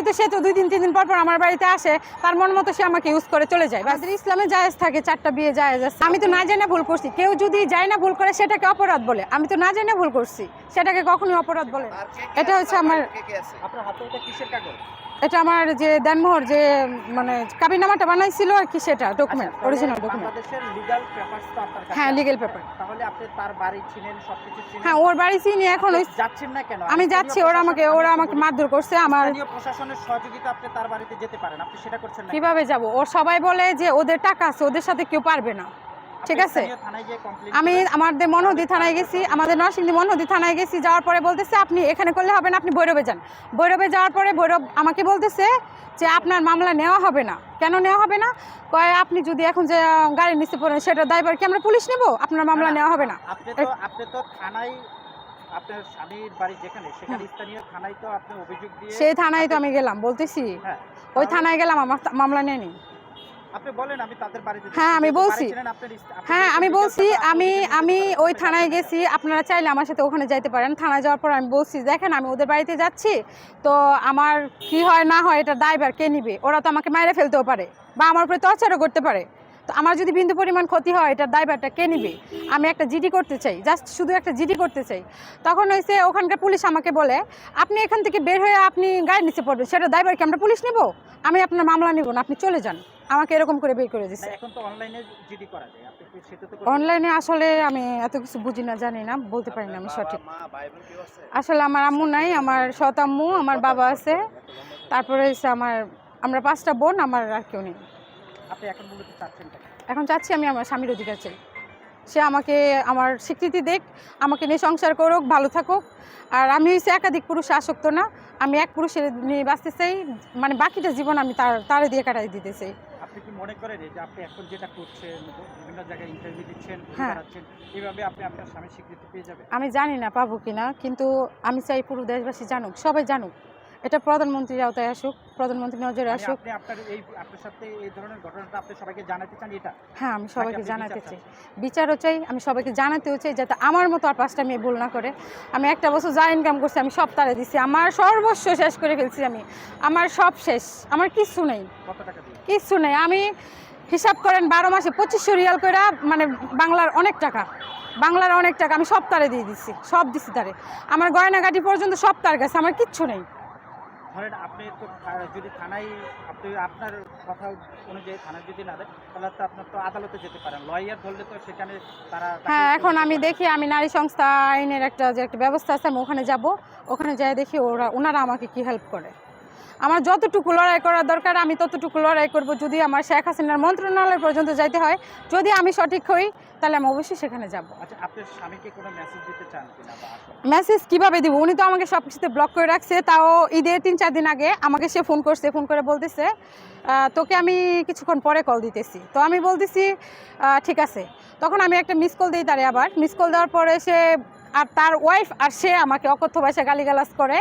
তাহলে তো সে তো দুই দিন তিন দিন পর পর আমার বাড়িতে আসে তার মন মতো সে আমাকে ইউজ করে চলে যায়। বাজারে ইসলামে জায়েজ থাকে চারটা বিয়ে জায়েজ আছে। আমি তো না জেনে ভুল করছি। কেউ যদি যায় না ভুল করে সেটাকে অপরাধ বলে। আমি তো না জেনে ভুল করছি। সেটাকে কখনোই অপরাধ বলে এটা হচ্ছে আমার-? আপনার হাতে এটা কিসের কাগজ? এটা আমার যে দেনমোহর যে মানে কাবিনামাটা বানাইছিল আর কি সেটা ডকুমেন্ট অরিজিনাল ডকুমেন্ট হ্যাঁ। লিগেল পেপার তাহলে আপনি তার বাড়ি চিনেন সবকিছু চিনেন। হ্যাঁ ওর বাড়ি চিনি এখন। ওই যাচ্ছেন না কেন? আমি যাচ্ছি ওরা আমাকে ওরা আমাকে মারধর করছে আমার প্রশাসনের সহযোগিতা আপনি তার বাড়িতে যেতে পারেন। আপনি সেটা করছেন না কীভাবে যাব? ওর সবাই বলে যে ওদের টাকা আছে ওদের সাথে কেউ পারবে না। ঠিক আছে। আমি আমাদের মনোদি থানায় গেছি আমাদের নরসিংদী মনোদি থানায় গেছি যাওয়ার পরে বলতেছে আপনি এখানে করলে হবে না আপনি ভৈরবে যান। ভৈরবে যাওয়ার পরে ভৈরব আমাকে বলতেছে যে আপনার মামলা নেওয়া হবে না। কেন নেওয়া হবে না? কয় আপনি যদি এখন যে আহ, গাড়ি নিচে পড়েন সেটা দায়বার কি আমরা পুলিশ নেব? আপনার মামলা নেওয়া হবে না। আপনি তো থানায় আপনার স্বামীর বাড়ি যেখানে সেখানে স্থানীয় থানায় তো আপনি অভিযোগ দিয়ে সেই থানায় তো আমি গেলাম বলতেছি। হ্যাঁ ওই থানায় গেলাম আমার মামলা নেয়নি। হ্যাঁ, আমি বলছি। হ্যাঁ আমি বলছি আমি আমি ওই থানায় গেছি আপনারা চাইলে আমার সাথে ওখানে যাইতে পারেন। থানায় যাওয়ার পর আমি বলছি দেখেন আমি ওদের বাড়িতে যাচ্ছি তো আমার কি হয় না হয় এটা দায়বার কে নিবে? ওরা তো আমাকে মাইরে ফেলতেও পারে বা আমার উপরে টর্চারও করতে পারে। তো আমার যদি বিন্দু পরিমাণ ক্ষতি হয় এটার দায়বারটা কে নিবে? আমি একটা জিডি করতে চাই জাস্ট শুধু একটা জিডি করতে চাই। তখন হয়েছে ওখানকার পুলিশ আমাকে বলে আপনি এখান থেকে বের হয়ে আপনি গাড়ি নিচে পড়বেন সেটা দায়বার কি? আমরা পুলিশ নিব? আমি আপনার মামলা নিব না আপনি চলে যান। আমাকে এরকম করে বের করে এখন তো অনলাইনে জিডি করা যায়। আপনি কি সেটা তো অনলাইনে আসলে আমি এত কিছু বুঝি না জানি না বলতে পারি না আমি সঠিক? আসলে আমার আম্মু নাই আমার সৎ আম্মু আমার বাবা আছে। তারপরে হচ্ছে আমার আমরা পাঁচটা বোন আমার আর কেউ নেই। আপনি এখন মূলত চাচ্ছেন এখন চাচ্ছি আমি আমার স্বামীর অধিকার চাই। সে আমাকে আমার স্বীকৃতি দেখ আমাকে নিয়ে সংসার করুক ভালো থাকুক। আর আমি হচ্ছে একাধিক পুরুষ আসক্ত না। আমি এক পুরুষের নিয়ে বাঁচতে চাই মানে বাকিটা জীবন আমি তার তারে দিয়ে কাটাই দিতে চাই। আপনি কি মনে করেন যে আপনি এখন যেটা করছেন বিভিন্ন জায়গায় ইন্টারভিউ দিচ্ছেন ঘুরে হ্যাঁ। এইভাবে আপনি আপনার স্বামীর স্বীকৃতি পেয়ে যাবেন আমি জানি না পাবো কিনা কিন্তু আমি চাই পুরো দেশবাসী জানুক সবাই জানুক এটা প্রধানমন্ত্রীর আওতায় আসুক প্রধানমন্ত্রী নজরে মানে আসুক। হ্যাঁ আমি সবাইকে জানাতে চাই। বিচারও চাই আমি সবাইকে জানাতেও চাই যাতে আমার মতো আর পাঁচটা মেয়ে ভুল না করে। আমি একটা বছর যা ইনকাম করছি আমি সব তারে দিছি। আমার সর্বস্ব শেষ করে ফেলছি আমি। আমার সব শেষ। আমার কিচ্ছু নেই। কিচ্ছু নেই। আমি হিসাব করেন বারো মাসে পঁচিশশো রিয়াল করে মানে বাংলার অনেক টাকা। বাংলার অনেক টাকা আমি সব তারে দিয়ে দিচ্ছি সব দিছি তারে। আমার গয়নাগাটি পর্যন্ত সব তার কাছে। আমার কিচ্ছু নেই। ধরেন আপনি তো যদি থানায় আপনি আপনার কথা অনুযায়ী থানায় যদি না দেয় তাহলে তো আপনার তো আদালতে যেতে পারেন। লয়ার ধরলে তো সেখানে তারা হ্যাঁ এখন আমি দেখি আমি নারী সংস্থা আইনের একটা যে একটা ব্যবস্থা আছে আমি ওখানে যাব। ওখানে যাই দেখি ওরা ওনারা আমাকে কি হেল্প করে। আমার যতটুকু লড়াই করার দরকার আমি ততটুকু লড়াই করব যদি আমার শেখ হাসিনার মন্ত্রণালয় পর্যন্ত যাইতে হয়। যদি আমি সঠিক হই তাহলে আমি অবশ্যই সেখানে যাব। আচ্ছা মেসেজ কীভাবে দিব? উনি তো আমাকে সব কিছুতে ব্লক করে রাখছে তাও ঈদের তিন চার দিন আগে আমাকে সে ফোন করছে ফোন করে বলতেছে তোকে আমি কিছুক্ষণ পরে কল দিতেছি। তো আমি বলতেছি ঠিক আছে। তখন আমি একটা মিস কল দিই তারে আবার। মিস কল দেওয়ার পরে সে আর তার ওয়াইফ আর সে আমাকে অকথ্য ভাষায় গালিগালাজ করে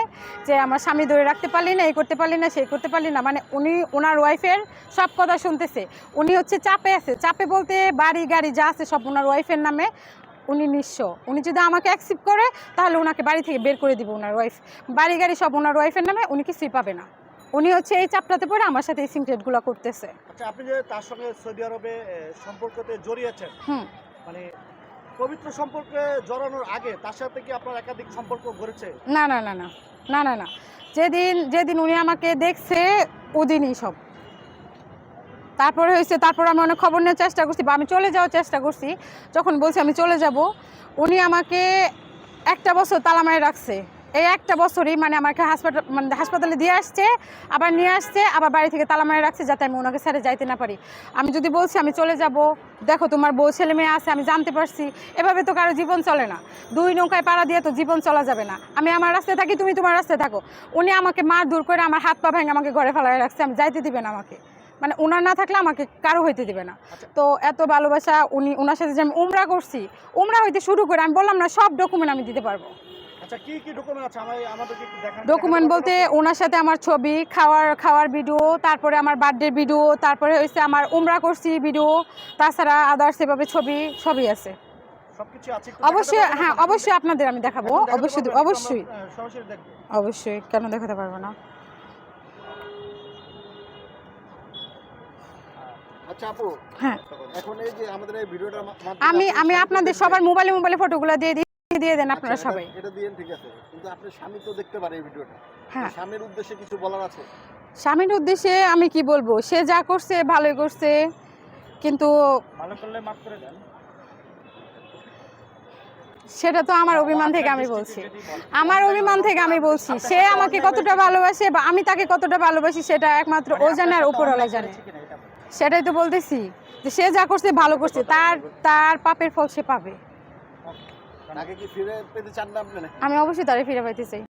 যে আমার স্বামী ধরে রাখতে পারলি না এই করতে পারলি না সেই করতে পারলি না। মানে উনি ওনার ওয়াইফের সব কথা শুনতেছে। উনি হচ্ছে চাপে আছে। চাপে বলতে বাড়ি গাড়ি যা আছে সব ওনার ওয়াইফের নামে উনি নিঃস্ব। উনি যদি আমাকে অ্যাকসেপ্ট করে তাহলে ওনাকে বাড়ি থেকে বের করে দিব ওনার ওয়াইফ বাড়ি গাড়ি সব ওনার ওয়াইফের নামে উনি কিছুই পাবে না। উনি হচ্ছে এই চাপটাতে পড়ে আমার সাথে এই সিনক্রেটগুলো করতেছে। আচ্ছা আপনি যে তার সঙ্গে সৌদি আরবে সম্পর্কতে জড়িয়েছেন হুম। মানে পবিত্র সম্পর্কে জড়ানোর আগে তার সাথে কি আপনার একাধিক সম্পর্ক গড়েছে না না না না না না না। যেদিন যেদিন উনি আমাকে দেখছে ওদিনই সব। তারপরে হয়েছে, তারপর আমি অনেক খবর নেওয়ার চেষ্টা করছি, বা আমি চলে যাওয়ার চেষ্টা করছি। যখন বলছি আমি চলে যাব, উনি আমাকে একটা বছর তালামায় রাখছে। এই একটা বছরই মানে আমাকে হাসপাতাল মানে হাসপাতালে দিয়ে আসছে আবার নিয়ে আসছে আবার বাড়ি থেকে তালা মারে রাখছে যাতে আমি ওনাকে ছেড়ে যাইতে না পারি। আমি যদি বলছি আমি চলে যাব দেখো তোমার বউ ছেলে মেয়ে আছে আমি জানতে পারছি। এভাবে তো কারও জীবন চলে না। দুই নৌকায় পাড়া দিয়ে তো জীবন চলা যাবে না। আমি আমার রাস্তায় থাকি তুমি তোমার রাস্তায় থাকো। উনি আমাকে মার দূর করে আমার হাত পা ভেঙে আমাকে ঘরে ফেলায় রাখছে আমি যাইতে দিবে না আমাকে। মানে ওনার না থাকলে আমাকে কারও হইতে দিবে না। তো এত ভালোবাসা উনি ওনার সাথে যে আমি উমরা করছি উমরা হইতে শুরু করে আমি বললাম না সব ডকুমেন্ট আমি দিতে পারব। আচ্ছা কি কি ডকুমেন্ট আছে? আমাদেরকে একটু দেখান। ডকুমেন্ট বলতে ওনার সাথে আমার ছবি খাওয়ার খাওয়ার ভিডিও তারপরে আমার বার্থডে ভিডিও তারপরে হয়েছে আমার উমরা করছি ভিডিও তাছাড়া আদার্স এভাবে ছবি সবই আছে। অবশ্যই হ্যাঁ অবশ্যই আপনাদের আমি দেখাবো অবশ্যই অবশ্যই। অবশ্যই কেন দেখাতে পারব না? হ্যাঁ। আমি আমি আপনাদের সবার মোবাইলে মোবাইলে ফটোগুলো দিয়ে দিই। দিয়ে দেন আপনারা আচ্ছা, সবাই। এটা দিয়ে ঠিক আছে। কিন্তু আপনার স্বামী তো দেখতে পারে এই ভিডিওটা। হ্যাঁ। স্বামীর উদ্দেশ্যে কিছু বলার আছে? স্বামীর উদ্দেশ্যে আমি কি বলব? সে যা করছে ভালোই করছে। কিন্তু ভালো করলে মাফ করে দেন। সেটা তো আমার অভিমান থেকে আমি বলছি। আমার অভিমান থেকে আমি বলছি। সে আমাকে কতটা ভালোবাসে বা আমি তাকে কতটা ভালোবাসি সেটা একমাত্র ও জানে আর উপরওয়ালা জানে। সেটাই তো বলতেছি যে সে যা করছে ভালো করছে। তার তার পাপের ফল সে পাবে। তাকে কি ফিরে পেতে চান না আপনি আমি অবশ্যই তারে ফিরে পাইতে চাই